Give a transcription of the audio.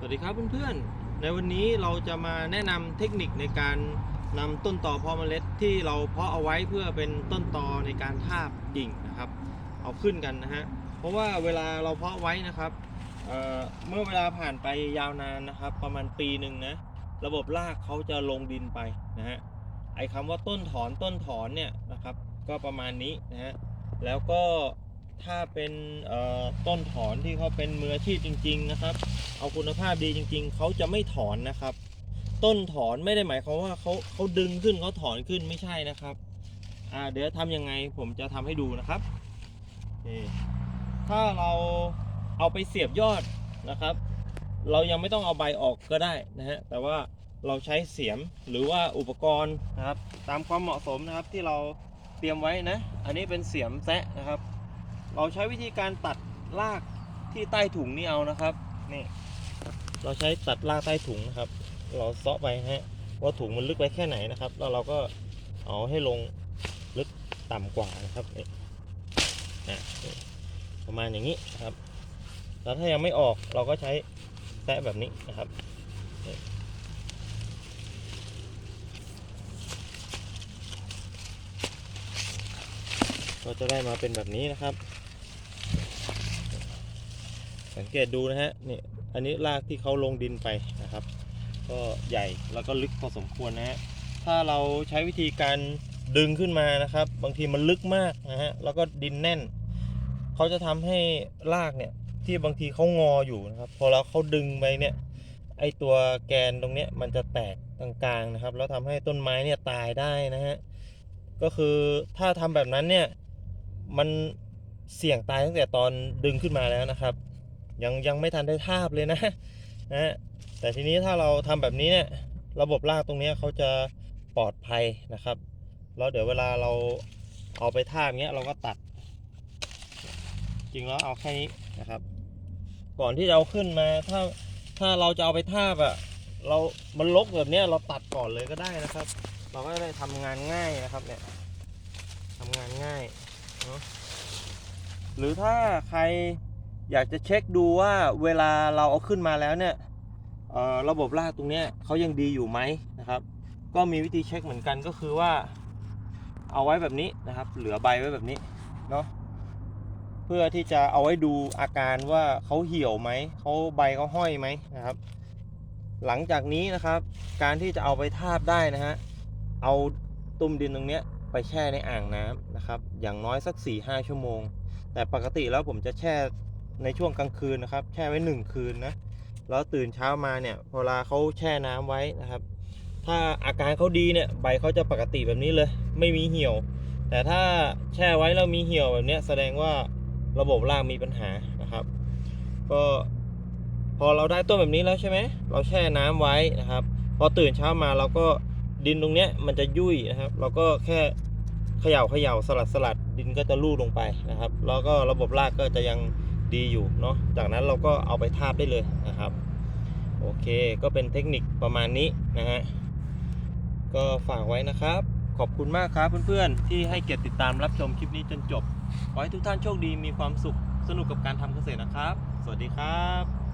สวัสดีครับเพื่อนๆ ในวันนี้เราจะมาแนะนำเทคนิคในการนำต้นต่อเพาะเมล็ดที่เราเพาะเอาไว้เพื่อเป็นต้นตอในการทาบกิ่งนะครับ เอาขึ้นกันนะฮะ เพราะว่าเวลาเราเพาะไว้นะครับเเมื่อเวลาผ่านไปยาวนานนะครับ ประมาณปีหนึ่งนะ ระบบรากเขาจะลงดินไปนะฮะ ไอ้คำว่าต้นถอนต้นถอนเนี่ยนะครับ ก็ประมาณนี้นะฮะ แล้วก็ ถ้าเป็นต้นถอนที่เขาเป็นมืออาชีพจริง ๆ นะครับ เอาคุณภาพดีจริง ๆ เขาจะไม่ถอนนะครับ ต้นถอนไม่ได้หมายความว่าเขาเขาดึงขึ้นเขาถอนขึ้นไม่ใช่นะครับอ่าเดี๋ยวทำยังไงผมจะทำให้ดูนะครับถ้าเราเอาไปเสียบยอดนะครับ เรายังไม่ต้องเอาใบออกก็ได้นะฮะแต่ว่าเราใช้เสียมหรือว่าอุปกรณ์นะครับ ตามความเหมาะสมนะครับที่เราเตรียมไว้นะ อันนี้เป็นเสียมแซะนะครับ เราใช้วิธีการตัดรากที่ใต้ถุงนี่เอานะครับนี่เราใช้ตัดรากใต้ถุงนะครับ เราเซาะไปฮะว่าถุงมันลึกไปแค่ไหนนะครับ แล้วเราก็เอาให้ลงลึกต่ำกว่านะครับนี่นะประมาณอย่างนี้นะครับ แล้วถ้ายังไม่ออกเราก็ใช้แตะแบบนี้นะครับก็จะได้มาเป็นแบบนี้นะครับ สังเกตดูนะฮะนี่อันนี้รากที่เขาลงดินไปนะครับ ก็ใหญ่แล้วก็ลึกพอสมควรนะฮะถ้าเราใช้วิธีการดึงขึ้นมานะครับ บางทีมันลึกมากนะฮะแล้วก็ดินแน่นเขาจะทำให้รากเนี่ยที่บางทีเขางออยู่นะครับ พอเราเขาดึงไปเนี่ยไอตัวแกนตรงเนี้ยมันจะแตกกลางๆนะครับ แล้วทำให้ต้นไม้เนี่ยตายได้นะฮะก็คือถ้าทำแบบนั้นเนี่ยมันเสี่ยงตายตั้งแต่ตอนดึงขึ้นมาแล้วนะครับ ยังยังไม่ทันได้ทาบเลยนะนะแต่ทีนี้ถ้าเราทำแบบนี้เนี่ยระบบรากตรงนี้เขาจะปลอดภัยนะครับ แล้วเดี๋ยวเวลาเราเอาไปทาบเงี้ยเราก็ตัด จริงแล้วเอาแค่นี้นะครับ ก่อนที่จะเอาขึ้นมาถ้าถ้าเราจะเอาไปทาบอะเรามันลกแบบเนี้ยเราตัดก่อนเลยก็ได้นะครับ เราก็ได้ทำงานง่ายนะครับเนี่ยทำงานง่ายเนาะหรือถ้าใคร อยากจะเช็คดูว่าเวลาเราเอาขึ้นมาแล้วเนี่ยระบบรากตรงนี้เขายังดีอยู่ไหมนะครับ ก็มีวิธีเช็คเหมือนกันก็คือว่าเอาไว้แบบนี้นะครับ เหลือใบไว้แบบนี้เนาะเพื่อที่จะเอาไว้ดูอาการว่าเขาเหี่ยวไหมเขาใบเขาห้อยไหมนะครับ หลังจากนี้นะครับ การที่จะเอาไปทาบได้นะฮะเอาตุ่มดินตรงนี้ไปแช่ในอ่างน้ำนะครับ อย่างน้อยสัก4-5ชั่วโมง แต่ปกติแล้วผมจะแช่ ในช่วงกลางคืนนะครับ แช่ไว้หนึ่งคืนนะ แล้วตื่นเช้ามาเนี่ยเวลาเขาแช่น้ำไว้นะครับ ถ้าอาการเขาดีเนี่ยใบเขาจะปกติแบบนี้เลย ไม่มีเหี่ยว แต่ถ้าแช่ไว้แล้วมีเหี่ยวแบบนี้แสดงว่าระบบรากมีปัญหานะครับ ก็พอเราได้ต้นแบบนี้แล้วใช่ไหม เราแช่น้ำไว้นะครับ พอตื่นเช้ามาเราก็ดินตรงเนี้ยมันจะยุ่ยนะครับ เราก็แค่เขย่าเขย่าสลัดสลัดดินก็จะลู่ลงไปนะครับ แล้วก็ระบบรากก็จะยัง ดีอยู่เนาะจากนั้นเราก็เอาไปทาบได้เลยนะครับ โอเคก็เป็นเทคนิคประมาณนี้นะฮะก็ฝากไว้นะครับ ขอบคุณมากครับเพื่อนๆ ที่ให้เกียรติติดตามรับชมคลิปนี้จนจบ ขอให้ทุกท่านโชคดีมีความสุขสนุกกับการทำเกษตรนะครับ สวัสดีครับ